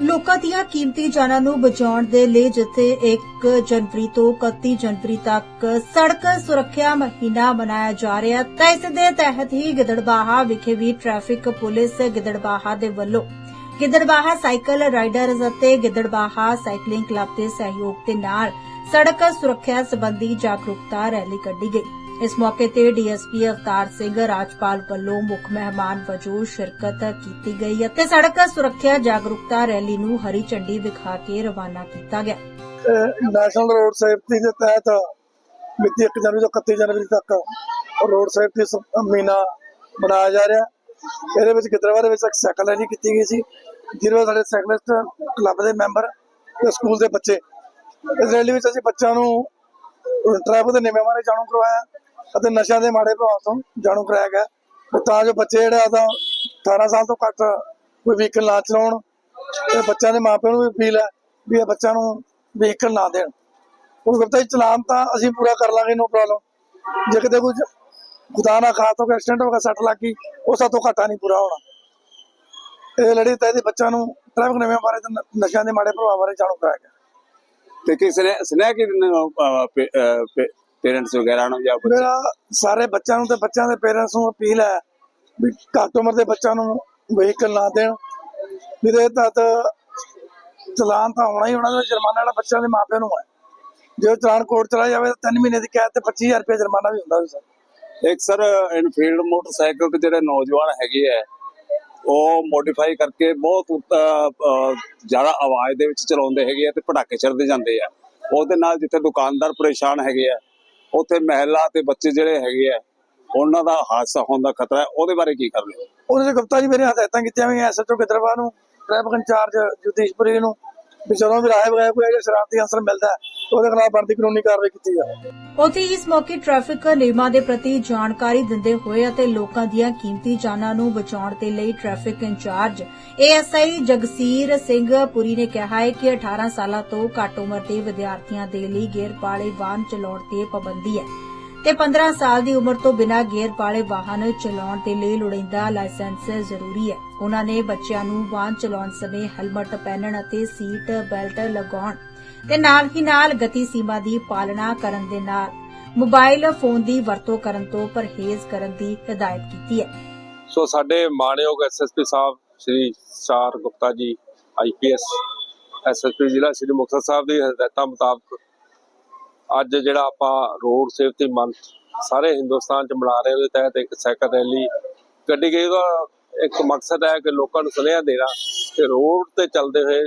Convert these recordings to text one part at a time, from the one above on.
ਲੋਕਾਂ ਦੀਆਂ ਕੀਮਤੀ ਜਾਨਾਂ ਨੂੰ ਬਚਾਉਣ ਦੇ ਲਈ ਜਿੱਥੇ 1 ਜਨਵਰੀ ਤੋਂ 31 ਜਨਵਰੀ ਤੱਕ ਸੜਕ ਸੁਰੱਖਿਆ ਮਹੀਨਾ ਮਨਾਇਆ ਜਾ ਰਿਹਾ ਤਾਂ ਇਸ ਦੇ ਤਹਿਤ ਹੀ ਗਿੱਦੜਬਾਹਾ ਵਿਖੇ ਵੀ ਟ੍ਰੈਫਿਕ ਪੁਲਿਸ ਗਿੱਦੜਬਾਹਾ ਦੇ ਵੱਲੋਂ ਗਿੱਦੜਬਾਹਾ ਸਾਈਕਲ ਰਾਈਡਰਜ਼ ਅਤੇ ਗਿੱਦੜਬਾਹਾ ਸਾਈਕਲਿੰਗ ਕਲੱਬ ਦੇ ਸਹਿਯੋਗ ਦੇ ਨਾਲ ਸੜਕ ਸੁਰੱਖਿਆ ਸੰਬੰਧੀ ਜਾਗਰੂਕਤਾ ਰੈਲੀ ਕੱਢੀ ਗਈ। ਇਸ ਮੌਕੇ ਤੇ ਡੀਐਸਪੀ ਅਵਤਾਰ ਸਿੰਘ ਰਾਜਪਾਲ ਵੱਲੋਂ ਮੁੱਖ ਮਹਿਮਾਨ ਵਜੋਂ ਸ਼ਿਰਕਤ ਕੀਤੀ ਗਈ ਅਤੇ ਸੜਕ ਸੁਰੱਖਿਆ ਜਾਗਰੂਕਤਾ ਰੈਲੀ ਨੂੰ ਹਰੀ ਝੰਡੀ ਵਿਖਾ ਕੇ ਰਵਾਨਾ ਕੀਤਾ ਗਿਆ। ਨੈਸ਼ਨਲ ਰੋਡ ਸੇਫਟੀ ਦੇ ਤਹਿਤ ਮਿਤੀ 1 ਜਨਵਰੀ ਤੋਂ 31 ਜਨਵਰੀ ਤੱਕ ਰੋਡ ਸੇਫਟੀ ਮਹੀਨਾ ਮਨਾਇਆ ਜਾ ਰਿਹਾ। ਇਹਦੇ ਵਿੱਚ ਗਿੱਦੜਵਾ ਦੇ ਵਿੱਚ ਇੱਕ ਸਾਈਕਲ ਰੈਲੀ ਕੀਤੀ ਗਈ ਸੀ, ਜਿਹਦੇ ਵਿੱਚ ਸਾਡੇ ਸਾਈਕਲਿਸਟ ਕਲੱਬ ਦੇ ਮੈਂਬਰ ਤੇ ਸਕੂਲ ਦੇ ਬੱਚੇ। ਇਸ ਰੈਲੀ ਵਿੱਚ ਅਸੀਂ ਬੱਚਿਆਂ ਨੂੰ ਟ੍ਰੈਫਿਕ ਦੇ ਨਿਯਮਾਂ ਬਾਰੇ ਜਾਣੂ ਕਰਵਾਇਆ। ਅਤੇ ਨਸ਼ਿਆਂ ਦੇ ਮਾੜੇ ਪ੍ਰਭਾਵ ਤੋਂ ਜਾਣੂ ਕਰਾਇਆ ਗਿਆ। ਤਾਂ ਜੋ ਬੱਚੇ ਜਿਹੜੇ ਤਾਂ 18 ਸਾਲ ਤੋਂ ਘੱਟ ਕੋਈ ਵਹੀਕਲ ਨਾ ਚਲਾਉਣ ਤੇ ਬੱਚਿਆਂ ਦੇ ਮਾਪਿਆਂ ਨੂੰ ਵੀ ਅਪੀਲ ਹੈ ਵੀ ਇਹ ਬੱਚਿਆਂ ਨੂੰ ਵਹੀਕਲ ਨਾ ਦੇਣ। ਉਹ ਗੁਪਤਾ ਚਲਾਨ ਤਾਂ ਅਸੀਂ ਪੂਰਾ ਕਰ ਲਾਂਗੇ ਨੋ ਪ੍ਰੋਬਲਮ ਜੇ ਕਿਤੇ ਕੁਝ ਖੁਦਾ ਨਾ ਖਾਤੋਂ ਕੋਈ ਐਕਸੀਡੈਂਟ ਹੋ ਗਿਆ ਸੱਟ ਲੱਗ ਗਈ, ਉਹ ਸਾਤੋਂ ਘਾਟਾ ਨਹੀਂ ਪੂਰਾ ਹੋਣਾ। ਇਹ ਲੜੀ ਤਾਂ ਇਹਦੇ ਬੱਚਿਆਂ ਨੂੰ ਟ੍ਰੈਫਿਕ ਨਿਯਮਾਂ ਬਾਰੇ ਤੇ ਨਸ਼ਿਆਂ ਦੇ ਮਾੜੇ ਪ੍ਰਭਾਵ ਬਾਰੇ ਜਾਣੂ ਕਰਾਇਆ ਗਿਆ। ਤੇ ਕਿਸੇ ਨੇ ਸੁਣਿਆ ਕਿ ਪੇਰੈਂਟਸ ਵਗੈਰਾ ਨੂੰ ਜਾਂ ਬੱਚੇ ਮੇਰਾ ਸਾਰੇ ਬੱਚਿਆਂ ਨੂੰ ਤੇ ਬੱਚਿਆਂ ਦੇ ਪੇਰੈਂਟਸ ਨੂੰ ਅਪੀਲ ਹੈ ਵੀ ਘੱਟ ਉਮਰ ਦੇ ਬੱਚਿਆਂ ਨੂੰ ਵਹੀਕਲ ਨਾ ਦੇਣ। ਜਿਹਦੇ ਤਹਿਤ ਚਲਾਨ ਤਾਂ ਹੋਣਾ ਹੀ ਹੋਣਾ ਤੇ ਜੁਰਮਾਨਾ ਜਿਹੜਾ ਬੱਚਿਆਂ ਦੇ ਮਾਪਿਆਂ ਨੂੰ ਹੈ। ਜੇ ਚਲਾਨ ਕੋਰਟ ਚਲਾ ਜਾਵੇ ਤਾਂ 3 ਮਹੀਨੇ ਦੀ ਕੈਦ ਤੇ 25000 ਰੁਪਏ ਜੁਰਮਾਨਾ ਵੀ ਹੁੰਦਾ ਸੀ ਸਰ। ਇੱਕ ਸਰ ਇਨਫੀਲਡ ਮੋਟਰਸਾਈਕਲ ਤੇ ਜਿਹੜੇ ਨੌਜਵਾਨ ਹੈਗੇ ਆ ਉਹ ਮੋਡੀਫਾਈ ਕਰਕੇ ਬਹੁਤ ਜ਼ਿਆਦਾ ਆਵਾਜ਼ ਦੇ ਵਿੱਚ ਚਲਾਉਂਦੇ ਹੈਗੇ ਆ ਤੇ ਪਟਾਕੇ ਛੱਡਦੇ ਜਾਂਦੇ ਆ। ਉਹਦੇ ਨਾਲ ਜਿੱਥੇ ਦੁਕਾਨਦਾਰ ਪਰੇਸ਼ਾਨ ਹੈਗੇ ਆ ਉੱਥੇ ਮਹਿਲਾ ਤੇ ਬੱਚੇ ਜਿਹੜੇ ਹੈਗੇ ਆ, ਉਹਨਾਂ ਦਾ ਹਾਦਸਾ ਹੋਣ ਦਾ ਖਤਰਾ ਹੈ। ਉਹਦੇ ਬਾਰੇ ਕੀ ਕਰਦੇ ਉਹਦੇ ਤੇ ਗੁਪਤਾ ਜੀ ਮੇਰੇ ਹਦਾਇਤਾਂ ਕੀਤੀਆਂ ਵੀ ਐਸਐਚਓ ਗਿੱਦੜਵਾ ਨੂੰ, ਟ੍ਰੈਫਿਕ ਇੰਚਾਰਜ ਜਗਦੀਸ਼ਪੁਰੀ ਨੂੰ, ਵੀ ਜਦੋਂ ਵੀ ਰਾਹ ਵਗੈਰਾ ਕੋਈ ਇਹੋ ਸ਼ਰਾਰਤੀ ਅਨਸਰ ਮਿਲਦਾ ਉਹਦੇ ਖਿਲਾਫ ਬਣਦੀ ਕਾਨੂੰਨੀ ਕਾਰਵਾਈ ਕੀਤੀ ਜਾਵੇ। ਉੱਥੇ ਇਸ ਮੌਕੇ ਟ੍ਰੈਫਿਕ ਨਿਯਮਾਂ ਦੇ ਪ੍ਰਤੀ ਜਾਣਕਾਰੀ ਦਿੰਦੇ ਹੋਏ ਅਤੇ ਲੋਕਾਂ ਦੀਆਂ ਕੀਮਤੀ ਜਾਨਾਂ ਨੂੰ ਬਚਾਉਣ ਦੇ ਲਈ traffic incharge ASI Jagsir Singh Puri ਨੇ ਕਿਹਾ ਹੈ ਕਿ 18 ਸਾਲਾਂ ਤੋਂ ਘੱਟ ਉਮਰ ਦੇ ਵਿਦਿਆਰਥੀਆਂ ਦੇ ਲਈ ਗੇਅਰ ਪਾਲੇ ਵਾਹਨ ਚਲਾਉਣ ਤੇ ਪਾਬੰਦੀ ਹੈ ਤੇ 15 ਸਾਲ ਦੀ ਉਮਰ ਤੋਂ ਬਿਨਾਂ ਗੇਅਰ ਵਾਲੇ ਵਾਹਨ ਚਲਾਉਣ ਦੇ ਲਈ ਲੋੜੀਂਦਾ ਲਾਇਸੈਂਸ ਜ਼ਰੂਰੀ ਹੈ। ਉਹਨਾਂ ਨੇ ਬੱਚਿਆਂ ਨੂੰ ਵਾਹਨ ਚਲਾਉਣ ਸਮੇਂ ਹੈਲਮਟ ਪਹਿਨਣ ਅਤੇ ਸੀਟ ਬੈਲਟ ਲਗਾਉਣ ਤੇ ਨਾਲ ਹੀ ਨਾਲ ਗਤੀ ਸੀਮਾ ਦੀ ਪਾਲਣਾ ਕਰਨ ਦੇ ਨਾਲ ਮੋਬਾਈਲ ਫੋਨ ਦੀ ਵਰਤੋਂ ਕਰਨ ਤੋਂ ਪਰਹੇਜ਼ ਕਰਨ ਦੀ ਹਦਾਇਤ ਕੀਤੀ ਹੈ। ਸੋ ਸਾਡੇ ਮਾਣਯੋਗ ਐਸਐਸਪੀ ਸਾਹਿਬ, ਸ਼੍ਰੀ ਸਾਰ ਗੁਪਤਾ ਜੀ ਆਈਪੀਐਸ ਐਸਐਸਪੀ ਜ਼ਿਲ੍ਹਾ ਸ਼੍ਰੀ ਮੁਕਤਸਰ ਸਾਹਿਬ ਦੀ ਹਦਾਇਤਾਂ ਮੁਤਾਬਕ ਅੱਜ ਜਿਹੜਾ ਆਪਾਂ ਰੋਡ ਸੇਫਟੀ ਮੰਥ ਸਾਰੇ ਹਿੰਦੁਸਤਾਨ ਚ ਮਨਾ ਰਹੇ ਉਹਦੇ ਤਹਿਤ ਇੱਕ ਸਾਈਕਲ ਰੈਲੀ ਕੱਢੀ ਗਈ। ਉਹਦਾ ਇੱਕ ਮਕਸਦ ਹੈ ਕਿ ਲੋਕਾਂ ਨੂੰ ਸੁਨੇਹਾ ਦੇਣਾ ਕਿ ਰੋਡ ਤੇ ਚੱਲਦੇ ਹੋਏ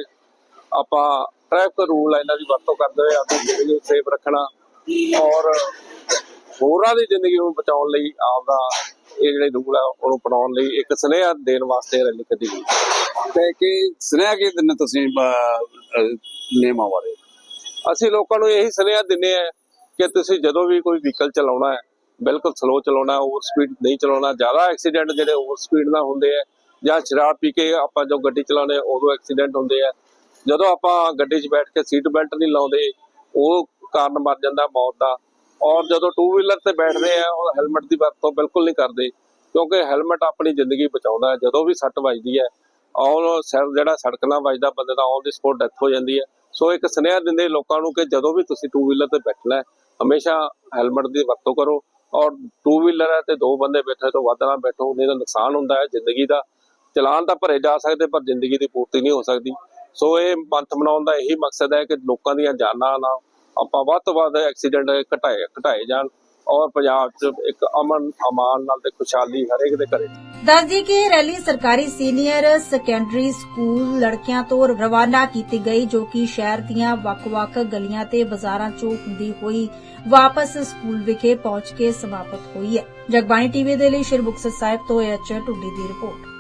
ਆਪਾਂ ਟ੍ਰੈਫਿਕ ਰੂਲ ਇਹਨਾਂ ਦੀ ਵਰਤੋਂ ਕਰਦੇ ਹੋਏ ਆਪਣੀ ਜ਼ਿੰਦਗੀ ਨੂੰ ਸੇਫ ਰੱਖਣਾ ਔਰ ਹੋਰਾਂ ਦੀ ਜ਼ਿੰਦਗੀ ਨੂੰ ਬਚਾਉਣ ਲਈ ਆਪਦਾ ਇਹ ਜਿਹੜੇ ਰੂਲ ਆ, ਉਹਨੂੰ ਅਪਣਾਉਣ ਲਈ ਇੱਕ ਸੁਨੇਹਾ ਦੇਣ ਵਾਸਤੇ ਰੈਲੀ ਕੱਢੀ ਗਈ। ਤੇ ਕਿ ਸੁਣਿਆ ਕਿ ਦਿਨ ਤੁਸੀਂ ਨਿਯਮਾਂ ਬਾਰੇ? ਅਸੀਂ ਲੋਕਾਂ ਨੂੰ ਇਹੀ ਸੁਨੇਹਾ ਦਿੰਦੇ ਆ ਕਿ ਤੁਸੀਂ ਜਦੋਂ ਵੀ ਕੋਈ ਵਹੀਕਲ ਚਲਾਉਣਾ ਹੈ, ਬਿਲਕੁਲ ਸਲੋ ਚਲਾਉਣਾ ਓਵਰ ਸਪੀਡ ਨਹੀਂ ਚਲਾਉਣਾ, ਜ਼ਿਆਦਾ ਐਕਸੀਡੈਂਟ ਜਿਹੜੇ ਓਵਰ ਸਪੀਡ ਨਾਲ ਹੁੰਦੇ ਆ ਜਾਂ ਸ਼ਰਾਬ ਪੀ ਕੇ ਆਪਾਂ ਜੋ ਗੱਡੀ ਚਲਾਉਂਦੇ ਆ ਉਦੋਂ ਐਕਸੀਡੈਂਟ ਹੁੰਦੇ ਆ। ਜਦੋਂ ਆਪਾਂ ਗੱਡੀ 'ਚ ਬੈਠ ਕੇ ਸੀਟ ਬੈਲਟ ਨਹੀਂ ਲਾਉਂਦੇ, ਉਹ ਕਾਰਨ ਮਰ ਜਾਂਦਾ ਮੌਤ ਦਾ। ਔਰ ਜਦੋਂ ਟੂ ਵੀਲਰ ਤੇ ਬੈਠਦੇ ਆ, ਉਹ ਹੈਲਮਟ ਦੀ ਵਰਤੋਂ ਬਿਲਕੁਲ ਨਹੀਂ ਕਰਦੇ, ਕਿਉਂਕਿ ਹੈਲਮਟ ਆਪਣੀ ਜ਼ਿੰਦਗੀ ਬਚਾਉਂਦਾ ਜਦੋਂ ਵੀ ਸੱਟ ਵੱਜਦੀ ਹੈ, ਔਰ ਸਿਰ ਜਿਹੜਾ ਸੜਕ ਨਾਲ ਵੱਜਦਾ ਬੰਦੇ ਦਾ ਔਨ ਦੀ ਸਪੋਟ ਡੈਥ ਹੋ ਜਾਂਦੀ ਹੈ। ਸੋ ਇੱਕ ਸੁਨੇਹਾ ਦਿੰਦੇ ਲੋਕਾਂ ਨੂੰ ਕਿ ਜਦੋਂ ਵੀ ਤੁਸੀਂ ਟੂ ਵੀਲਰ ਤੇ ਬੈਠਣਾ ਹੈ, ਹਮੇਸ਼ਾ ਹੈਲਮਟ ਦੀ ਵਰਤੋਂ ਕਰੋ। ਔਰ ਟੂ ਵੀਲਰ ਹੈ ਤੇ ਦੋ ਬੰਦੇ ਬੈਠੇ ਤੋਂ ਵੱਧ ਨਾ ਬੈਠੋ ਨਹੀਂ ਤਾਂ ਨੁਕਸਾਨ ਹੁੰਦਾ ਹੈ ਜ਼ਿੰਦਗੀ ਦਾ। ਚਲਾਨ ਤਾਂ ਭਰੇ ਜਾ ਸਕਦੇ, ਪਰ ਜ਼ਿੰਦਗੀ ਦੀ ਪੂਰਤੀ ਨਹੀਂ ਹੋ ਸਕਦੀ। ਸੋ ਇਹ ਮੰਥ ਮਨਾਉਣ ਦਾ ਇਹੀ ਮਕਸਦ ਹੈ ਕਿ ਲੋਕਾਂ ਦੀਆਂ ਜਾਨਾਂ ਨਾਲ ਆਪਾਂ ਵੱਧ ਤੋਂ ਵੱਧ ਐਕਸੀਡੈਂਟ ਘਟਾਏ ਘਟਾਏ ਜਾਣ ਔਰ ਪੰਜਾਬ 'ਚ ਇੱਕ ਅਮਨ, ਅਮਾਨ ਨਾਲ ਤੇ ਖੁਸ਼ਹਾਲੀ ਹਰੇਕ ਦੇ ਘਰੇ। ਦੱਸ ਕਿ ਰੈਲੀ ਸਰਕਾਰੀ ਸੀਨੀਅਰ ਸੈਕੰਡਰੀ ਸਕੂਲ ਲੜਕਿਆਂ ਤੋਂ ਰਵਾਨਾ ਕੀਤੀ ਗਈ, ਜੋ ਕਿ ਸ਼ਹਿਰ ਦੀਆਂ ਵੱਖ-ਵੱਖ ਗਲੀਆਂ ਤੇ ਬਾਜ਼ਾਰਾਂ 'ਚੋਂ ਹੁੰਦੀ ਹੋਈ ਵਾਪਸ ਸਕੂਲ ਵਿਖੇ ਪਹੁੰਚ ਕੇ ਸਮਾਪਤ ਹੋਈ ਹੈ। ਜਗਬਾਣੀ ਟੀਵੀ ਦੇ ਲਈ ਸ਼੍ਰੀ ਮੁਕਤਸਰ ਸਾਹਿਬ ਤੋਂ ਐਚ ਟੁੱਡੀ ਦੀ ਰਿਪੋਰਟ।